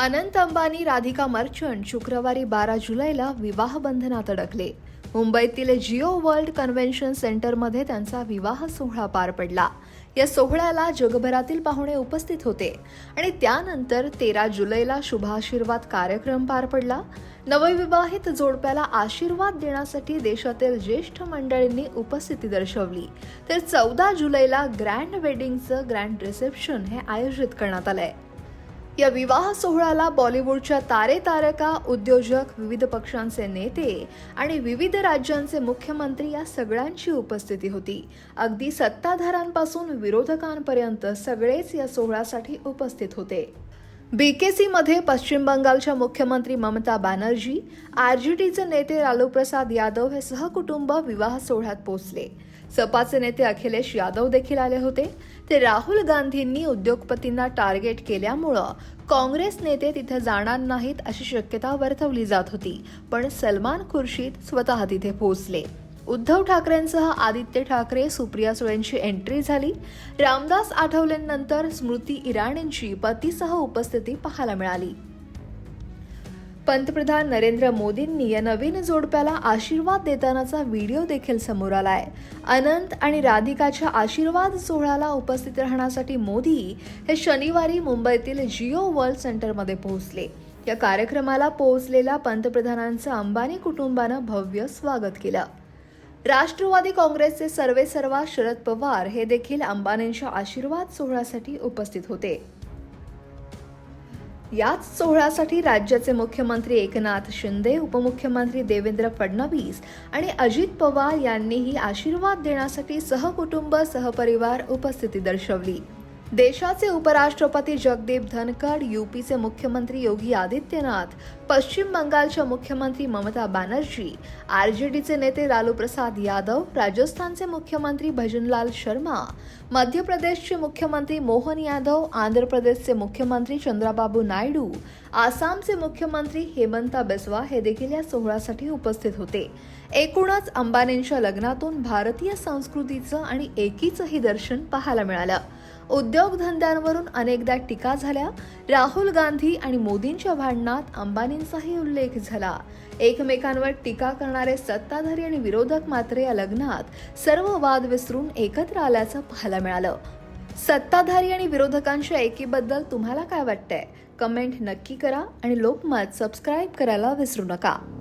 Anant Ambani Radhika merchant शुक्रवारी बारा जुलैला विवाह बंधनात अडकले. मुंबईतील जिओ वर्ल्ड कन्व्हेन्शन सेंटरमध्ये त्यांचा विवाह सोहळा पार पडला. या सोहळ्याला जगभरातील पाहुणे उपस्थित होते आणि त्यानंतर तेरा जुलैला शुभाशीर्वाद कार्यक्रम पार पडला. नवविवाहित जोडप्याला आशीर्वाद देण्यासाठी देशातील ज्येष्ठ मंडळींनी उपस्थिती दर्शवली. तर चौदा जुलैला ग्रँड वेडिंगचं ग्रँड रिसेप्शन हे आयोजित करण्यात आलं आहे या विवाह सोहळ्याला बॉलिवूडच्या तारे तारका उद्योजक विविध पक्षांचे नेते आणि विविध राज्यांचे मुख्यमंत्री या सगळ्यांची उपस्थिती होती. अगदी सत्ताधाऱ्यांपासून विरोधकांपर्यंत सगळेच या सोहळ्यासाठी उपस्थित होते. बी के सीमध्ये पश्चिम बंगालच्या मुख्यमंत्री ममता बॅनर्जी आरजेडीचे नेते लालू प्रसाद यादव हे सहकुटुंब विवाह सोहळ्यात पोहोचले. सपाचे नेते अखिलेश यादव देखील आले होते. ते राहुल गांधींनी उद्योगपतींना टार्गेट केल्यामुळं काँग्रेस नेते तिथे जाणार नाहीत अशी शक्यता वर्तवली जात होती पण सलमान खुर्शीद स्वतः तिथे पोहोचले. उद्धव ठाकरेंसह आदित्य ठाकरे सुप्रिया सुळेंची एंट्री झाली. रामदास आठवलेंनंतर स्मृती इराणींची पतीसह उपस्थिती पाहायला मिळाली. पंतप्रधान नरेंद्र मोदींनी या नवीन जोडप्याला आशीर्वाद देतानाचा व्हिडिओ देखील समोर आलाय. अनंत आणि राधिकाच्या आशीर्वाद सोहळ्याला उपस्थित राहण्यासाठी मोदी हे शनिवारी मुंबईतील जिओ वर्ल्ड सेंटरमध्ये पोहोचले. या कार्यक्रमाला पोहोचलेल्या पंतप्रधानांचं अंबानी कुटुंबानं भव्य स्वागत केलं. राष्ट्रवादी काँग्रेसचे सर्वेसर्वा शरद पवार हे देखील अंबानींच्या आशीर्वाद सोहळ्यासाठी उपस्थित होते. याच सोहळ्यासाठी राज्याचे मुख्यमंत्री एकनाथ शिंदे उपमुख्यमंत्री देवेंद्र फडणवीस आणि अजित पवार यांनीही आशीर्वाद देण्यासाठी सहकुटुंब सहपरिवार उपस्थिती दर्शवली. देशाचे उपराष्ट्रपती जगदीप धनखड यूपीचे मुख्यमंत्री योगी आदित्यनाथ पश्चिम बंगालच्या मुख्यमंत्री ममता बॅनर्जी आरजेडीचे नेते लालू प्रसाद यादव राजस्थानचे मुख्यमंत्री भजनलाल शर्मा मध्य प्रदेशचे मुख्यमंत्री मोहन यादव आंध्र प्रदेशचे मुख्यमंत्री चंद्राबाबू नायडू आसामचे मुख्यमंत्री हेमंता बिस्वा हे देखील या सोहळ्यासाठी उपस्थित होते. एकूणच अंबानींच्या लग्नातून भारतीय संस्कृतीचं आणि एकीचंही दर्शन पाहायला मिळालं. उद्योगधंद्यांवरून अनेकदा टीका झाल्या. राहुल गांधी आणि मोदींच्या भांडणात अंबानींचाही उल्लेख झाला. एकमेकांवर टीका करणारे सत्ताधारी आणि विरोधक मात्र या लग्नात सर्व वाद विसरून एकत्र आल्याचं पाहायला मिळालं. सत्ताधारी आणि विरोधकांच्या एकीबद्दल तुम्हाला काय वाटतंय? कमेंट नक्की करा आणि लोकमत सबस्क्राईब करायला विसरू नका.